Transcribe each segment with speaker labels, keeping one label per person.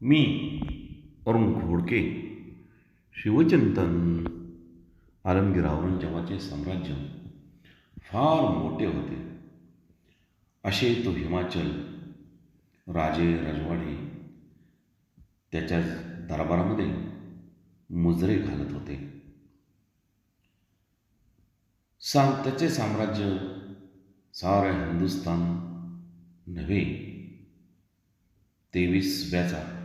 Speaker 1: मी अरुण घोडके शिवचिंतन आलमगीर औरंगजेबाचे साम्राज्य फार मोठे होते. असे तो हिमाचल राजे राजवाडे त्याच्या दरबारामध्ये मुजरे घालत होते. साम त्याचे साम्राज्य सारे हिंदुस्थान नव्हे तेवीसव्याचा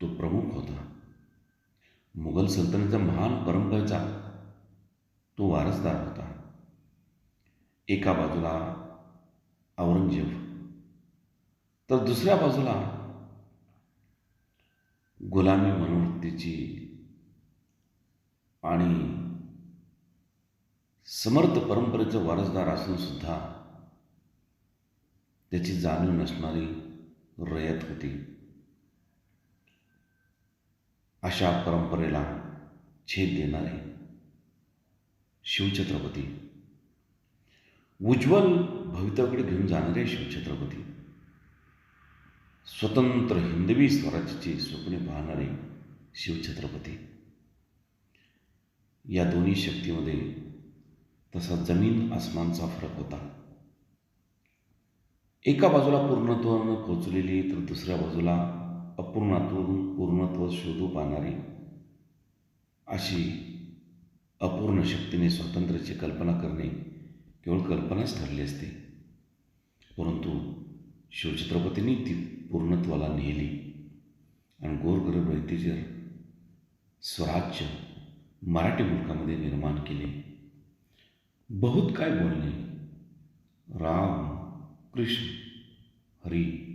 Speaker 1: तो प्रमुख होता. मुघल सल्तनतीचा महान परंपरेचा तो वारसदार होता. एका बाजूला औरंगजेब तर दुसऱ्या बाजूला गुलामी मनोवृत्तीची आणि समर्थ परंपरेचं वारसदार असून सुद्धा त्याची जाणीव नसणारी रयत होती. अशा परंपरेला छेद देणारे शिवछत्रपती. उज्ज्वल भवितव्याकडे घेऊन जाणारे शिवछत्रपती. स्वतंत्र हिंदवी स्वराज्याची स्वप्ने पाहणारे शिवछत्रपती. या दोन्ही शक्तीमध्ये तसा जमीन आसमानचा फरक होता. एका बाजूला पूर्णत्वानं पोचलेली तर दुसऱ्या बाजूला अपूर्णातून पूर्णत्व शोधू पाहणारी अशी अपूर्ण शक्तीने स्वातंत्र्याची कल्पना करणे केवळ कल्पनाच ठरली असते. परंतु शिवछत्रपतींनी ती पूर्णत्वाला नेली आणि गोरगरीब रयतेचे स्वराज्य मराठी मुलकामध्ये निर्माण केले. बहुत काय बोलणे. राम कृष्ण हरी